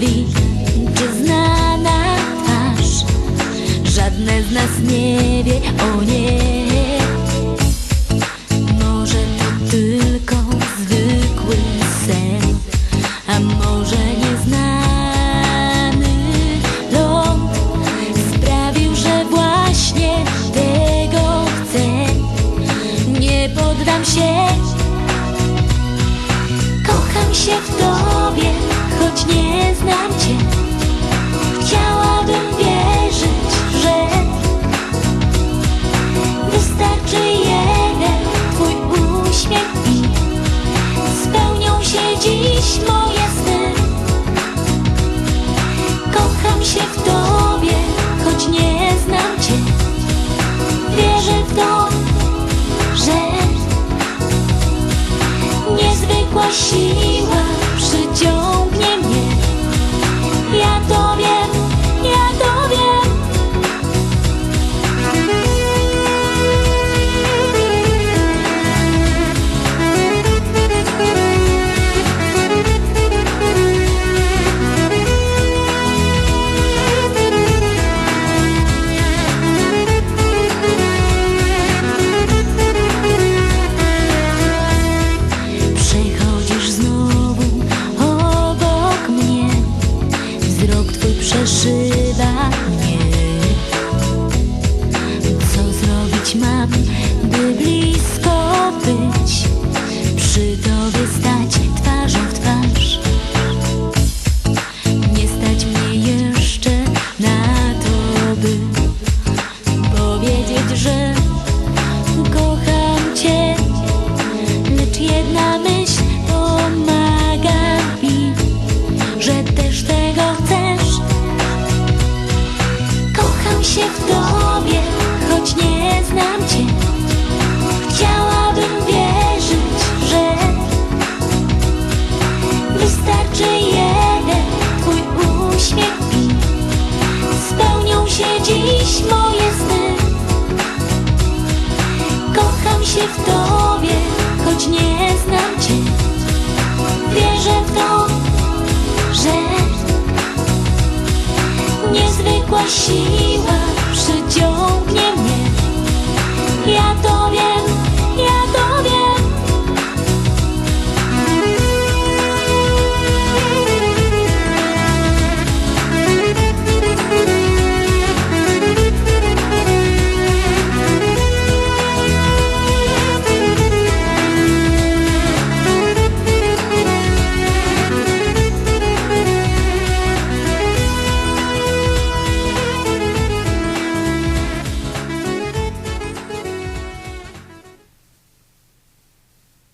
sprawi, czy znana twarz Żadne z nas nie wie, o nie. Może to tylko zwykły sen A może nieznany ląd Sprawił, że właśnie tego chcę. Nie poddam się Kocham się w tobie, choć nie znam cię. Chciałabym wierzyć, że wystarczy jeden twój uśmiech i spełnią się dziś moje sny. Kocham się w tobie, choć nie znam cię. Wierzę w to, że Niezwykła siła Przy tobie Kocham się w tobie, choć nie znam cię. Wierzę w to, że niezwykła siła